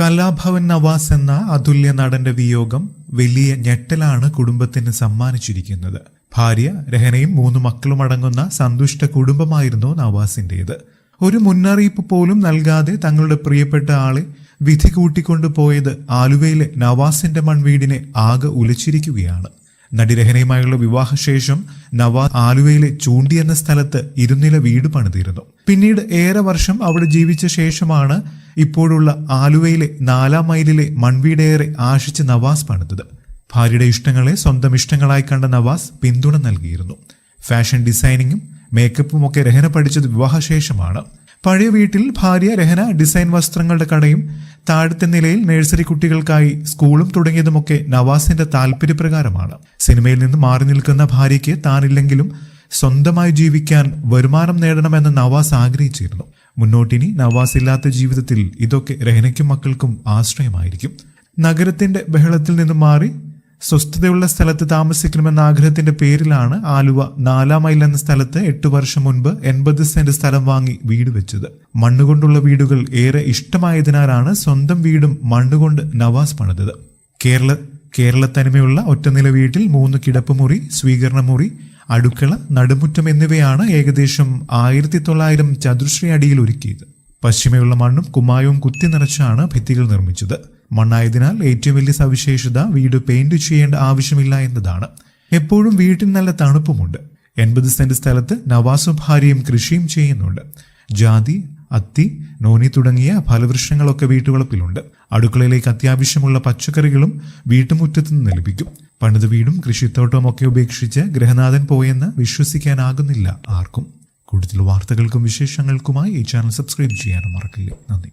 കലാഭവൻ നവാസ് എന്ന അതുല്യ നടന്റെ വിയോഗം വലിയ ഞെട്ടലാണ് കുടുംബത്തിന് സമ്മാനിച്ചിരിക്കുന്നത്. ഭാര്യ രഹനയും മൂന്ന് മക്കളും അടങ്ങുന്ന സന്തുഷ്ട കുടുംബമായിരുന്നു നവാസിന്റേത്. ഒരു മുന്നറിയിപ്പ് പോലും നൽകാതെ തങ്ങളുടെ പ്രിയപ്പെട്ട ആളെ വിധി കൂട്ടിക്കൊണ്ടുപോയത് ആലുവയിലെ നവാസിന്റെ മൺവീടിനെ ആകെ ഉലച്ചിരിക്കുകയാണ്. നടി രഹനയുമായുള്ള വിവാഹശേഷം നവാസ് ആലുവയിലെ ചൂണ്ടി എന്ന സ്ഥലത്ത് ഇരുനില വീട് പണിതിരുന്നു. പിന്നീട് ഏറെ വർഷം അവിടെ ജീവിച്ച ശേഷമാണ് ഇപ്പോഴുള്ള ആലുവയിലെ നാലാം മൈലിലെ മൺവീടേറെ ആശിച്ച് നവാസ് പണിതത്. ഭാര്യയുടെ ഇഷ്ടങ്ങളെ സ്വന്തം ഇഷ്ടങ്ങളായി കണ്ട നവാസ് പിന്തുണ നൽകിയിരുന്നു. ഫാഷൻ ഡിസൈനിങ്ങും മേക്കപ്പും ഒക്കെ രഹന പഠിച്ചത് വിവാഹശേഷമാണ്. പഴയ വീട്ടിൽ ഭാര്യ രഹന ഡിസൈൻ വസ്ത്രങ്ങളുടെ കടയും താഴത്തെ നിലയിൽ നഴ്സറി കുട്ടികൾക്കായി സ്കൂളും തുടങ്ങിയതുമൊക്കെ നവാസിന്റെ താല്പര്യപ്രകാരമാണ്. സിനിമയിൽ നിന്ന് മാറി നിൽക്കുന്ന ഭാര്യയ്ക്ക് താനില്ലെങ്കിലും സ്വന്തമായി ജീവിക്കാൻ വരുമാനം നേടണമെന്ന് നവാസ് ആഗ്രഹിച്ചിരുന്നു. മുന്നോട്ടിനി നവാസ് ഇല്ലാത്ത ജീവിതത്തിൽ ഇതൊക്കെ രഹനയ്ക്കും മക്കൾക്കും ആശ്രയമായിരിക്കും. നഗരത്തിന്റെ ബഹളത്തിൽ നിന്ന് മാറി സ്വസ്ഥതയുള്ള സ്ഥലത്ത് താമസിക്കണമെന്ന ആഗ്രഹത്തിന്റെ പേരിലാണ് ആലുവ നാലാം മൈൽ എന്ന സ്ഥലത്ത് എട്ട് വർഷം മുൻപ് എൺപത് സെന്റ് സ്ഥലം വാങ്ങി വീട് വെച്ചത്. മണ്ണുകൊണ്ടുള്ള വീടുകൾ ഏറെ ഇഷ്ടമായതിനാലാണ് സ്വന്തം വീടും മണ്ണുകൊണ്ട് നവാസ് പണിതത്. കേരള കേരളത്തനിമയുള്ള ഒറ്റനില വീട്ടിൽ മൂന്ന് കിടപ്പുമുറി സ്വീകരണമുറി അടുക്കള നടുമുറ്റം എന്നിവയാണ് ഏകദേശം ആയിരത്തി തൊള്ളായിരം ചതുശ്രീ അടിയിൽ ഒരുക്കിയത്. പശ്ചിമയുള്ള മണ്ണും കുമ്മായവും കുത്തി നിറച്ചാണ് ഭിത്തികൾ നിർമ്മിച്ചത്. മണ്ണായതിനാൽ ഏറ്റവും വലിയ സവിശേഷത വീട് പെയിന്റ് ചെയ്യേണ്ട ആവശ്യമില്ല എന്നതാണ്. എപ്പോഴും വീട്ടിൽ നല്ല തണുപ്പുമുണ്ട്. എൺപത് സെന്റ് സ്ഥലത്ത് നവാസും ഭാര്യയും കൃഷിയും ചെയ്യുന്നുണ്ട്. ജാതി അത്തി നോനി തുടങ്ങിയ ഫലവൃക്ഷങ്ങളൊക്കെ വീട്ടുവളപ്പിലുണ്ട്. അടുക്കളയിലേക്ക് അത്യാവശ്യമുള്ള പച്ചക്കറികളും വീട്ടുമുറ്റത്ത് നിന്ന് ലഭിക്കും. പണിത് വീടും കൃഷിത്തോട്ടവും ഒക്കെ ഉപേക്ഷിച്ച് ഗ്രഹനാഥൻ പോയെന്ന് വിശ്വസിക്കാനാകുന്നില്ല ആർക്കും. കൂടുതൽ വാർത്തകൾക്കും വിശേഷങ്ങൾക്കുമായി ഈ ചാനൽ സബ്സ്ക്രൈബ് ചെയ്യാനും മറക്കില്ല. നന്ദി.